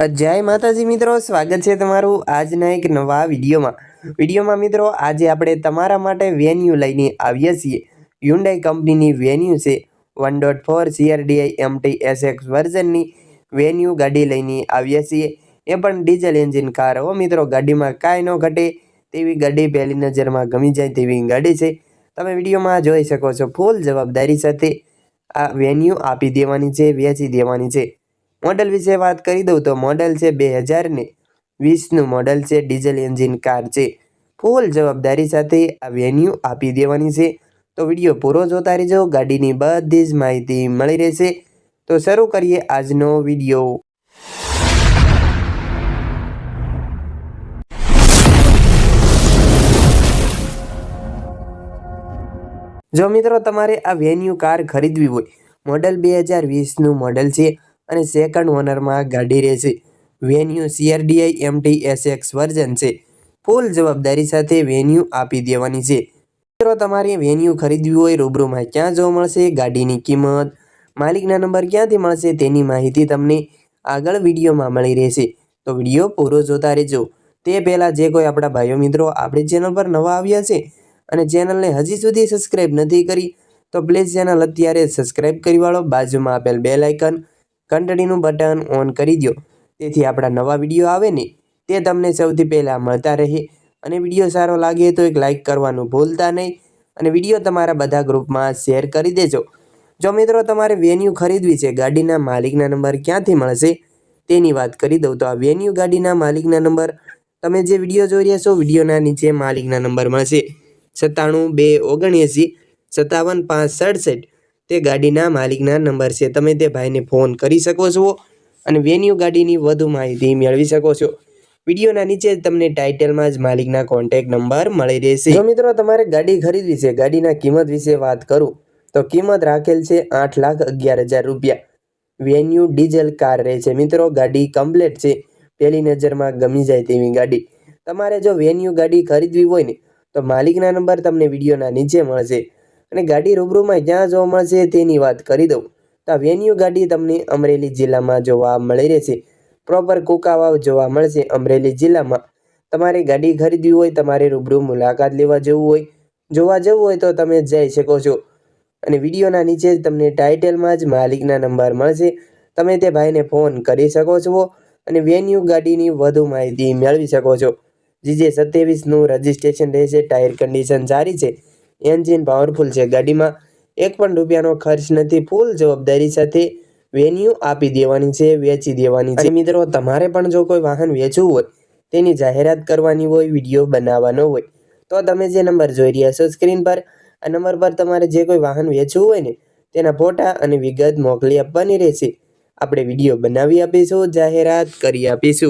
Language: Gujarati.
જય માતાજી મિત્રો, સ્વાગત છે તમારું આજના એક નવા વિડીયોમાં. વિડીયોમાં મિત્રો, આજે આપણે તમારા માટે વેન્યુ લઈને આવીએ છીએ. યુન્ડાઈ કંપનીની વેન્યુ છે one dot four CRDI MT SX વર્ઝનની Venue ગાડી લઈને આવીએ છીએ. એ પણ ડીઝલ એન્જિન કાર. હો મિત્રો, ગાડીમાં કાંઈ ન ઘટે, તેવી ગાડી પહેલી નજરમાં ગમી જાય તેવી ગાડી છે. તમે વિડીયોમાં જોઈ શકો છો ફૂલ જવાબદારી સાથે આ વેન્યુ આપી દેવાની છે, વેચી દેવાની છે. મોડલ વિશે વાત કરી દઉં તો મોડલ છે બે હજારને વીસનું મોડલ છે ડીઝલ એન્જિન કાર છે. ફૂલ જવાબદારી સાથે આ વેન્યુ આપી દેવાની છે. તો વીડિયો પૂરો જોતા રહેજો. ગાડીની બધી જ માહિતી મળી રહેશે. તો શરૂ કરીએ આજનો વીડિયો. જો મિત્રો તમારે આ વેન્યુ કાર ખરીદવી હોય, મોડલ બે હજાર વીસનું મોડલ છે. અને સેકન્ડ ઓનરમાં ગાડી રહેશે Venue CRDI MT SX version છે. ફૂલ જવાબદારી સાથે વેન્યુ આપી દેવાની છે. મિત્રો, તમારે વેન્યુ ખરીદવી હોય, રૂબરૂમાં ક્યાં જોવા મળશે, ગાડીની કિંમત, માલિકના નંબર ક્યાંથી મળશે, તેની માહિતી તમને આગળ વિડીયોમાં મળી રહેશે. તો વીડિયો પૂરો જોતા રહેજો. તે પહેલાં જે કોઈ આપણા ભાઈઓ મિત્રો આપણી ચેનલ પર નવા આવ્યા છે અને ચેનલને હજી સુધી સબસ્ક્રાઈબ નથી કરી, તો પ્લીઝ ચેનલ અત્યારે સબસ્ક્રાઈબ કરી વાળો, બાજુમાં આપેલ બે આઇકન ઘંટડીનું બટન ઓન કરી દો તેથી આપણા નવા વીડિયો આવે ને, તે તમને સૌથી પહેલાં મળતા રહે. અને વીડિયો સારો લાગે તો એક લાઇક કરવાનું ભૂલતા નહીં. અને વીડિયો તમારા બધા ગ્રુપમાં શેર કરી દેજો. જો મિત્રો તમારે વેન્યુ ખરીદવી છે, ગાડીના માલિકના નંબર ક્યાંથી મળશે? તેની વાત કરી દઉં તો આ વેન્યુ ગાડીના માલિકના નંબર. તમે જે વીડિયો જોઈ રહ્યા છો, વિડીયોના નીચે માલિકના નંબર મળશે. સત્તાણું બે ઓગણએંસી, સત્તાવન પાંચ સડસઠ. તે ગાડીના માલિકના નંબર છે. તમે તે ભાઈને ફોન કરી શકો છો અને વેન્યુ ગાડીની વધુ માહિતી મેળવી શકો છો. વિડીયોના નીચે તમને ટાઇટલમાં જ માલિકના કોન્ટેક નંબર મળી રહેશે. જો મિત્રો તમારે ગાડી ખરીદવી છે, ગાડીના કિંમત વિશે વાત કરું, તો કિંમત રાખેલ છે આઠ લાખ અગિયાર હજાર રૂપિયા. વેન્યુ ડીઝલ કાર રહે છે. મિત્રો, ગાડી કમ્પ્લેટ છે. પહેલી નજરમાં ગમી જાય તેવી ગાડી. તમારે જો વેન્યુ ગાડી ખરીદવી હોય ને, તો માલિકના નંબર તમને વિડીયોના નીચે મળશે. અને ગાડી રૂબરૂમાં જ્યાં જોવા મળશે તેની વાત કરી દઉં. તો આ વેન્યુ ગાડી તમને અમરેલી જિલ્લામાં જોવા મળી રહેશે. પ્રોપર કુકાવાવ જોવા મળશે અમરેલી જિલ્લામાં. તમારે ગાડી ખરીદવી હોય, તમારે રૂબરૂ મુલાકાત લેવા જવું હોય, જોવા જવું હોય તો તમે જઈ શકો છો. અને વિડીયોના નીચે તમને ટાઇટલમાં જ માલિકના નંબર મળશે. તમે તે ભાઈને ફોન કરી શકો છો અને વેન્યુ ગાડીની વધુ માહિતી મેળવી શકો છો. જીજે સત્યાવીસનું રજિસ્ટ્રેશન રહેશે, ટાયર કન્ડિશન સારી છે. એન્જિન પાવરફુલ છે. ગાડીમાં એક પણ રૂપિયાનો ખર્ચ નથી. ફૂલ જવાબદારી સાથે વેન્યુ આપી દેવાની છે, વેચી દેવાની છે. મિત્રો, તમારે પણ જો કોઈ વાહન વેચવું હોય, તેની જાહેરાત કરવાની હોય વીડિયો બનાવવાનો હોય, તો તમે જે નંબર જોઈ રહ્યા છો સ્ક્રીન પર, આ નંબર પર તમારે જે કોઈ વાહન વેચવું હોય ને, તેના ફોટા અને વિગત મોકલી આપવાની રહેશે. આપણે વીડિયો બનાવી આપીશું, જાહેરાત કરી આપીશું.